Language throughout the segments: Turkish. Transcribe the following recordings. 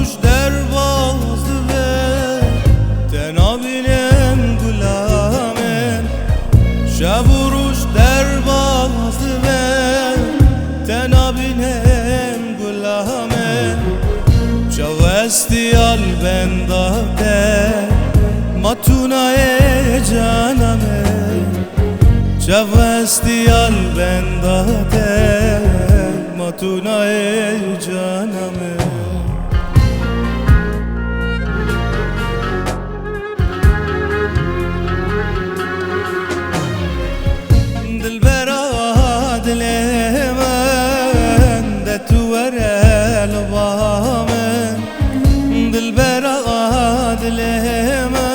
kuş der bazı ver Tenabilem gulamen. Şavuruş der bazı ver Tenabilem gulamen. Çavestiyal ben da Matuna e caname. Çavestiyal ben da Matuna ey caname. sevmem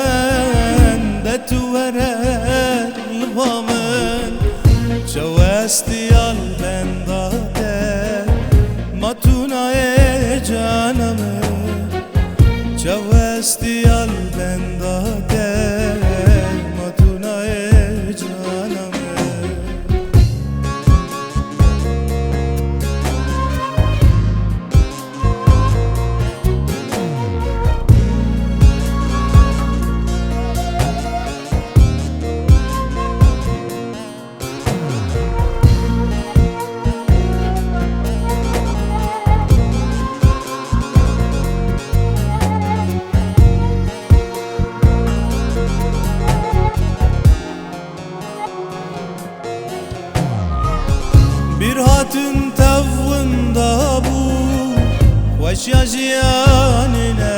Vaş yaşayanine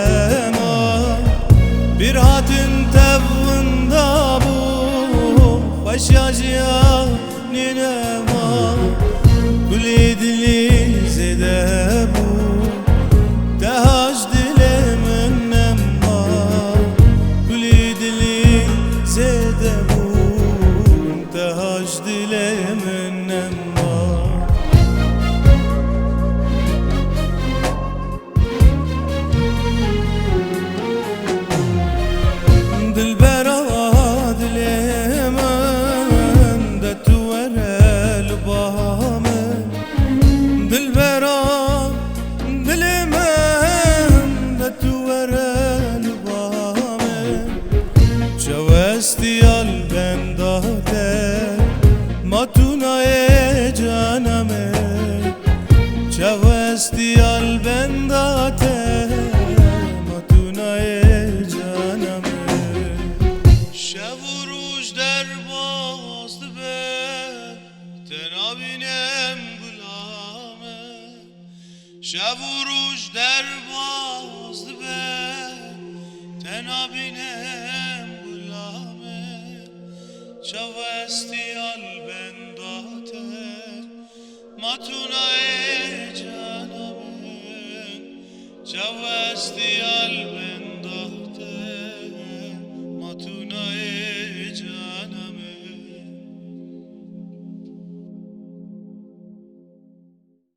ma Bir hatun tavında bu. Vaş yaşayanine ma Kuli dili zede bu. Tehaj dilemin nemma Kuli dili zede bu. Tehaj dilemin nemma Çavuruş derbazdı be Tenabinem gulame Çavesti albendate Matuna e canamen Çavesti al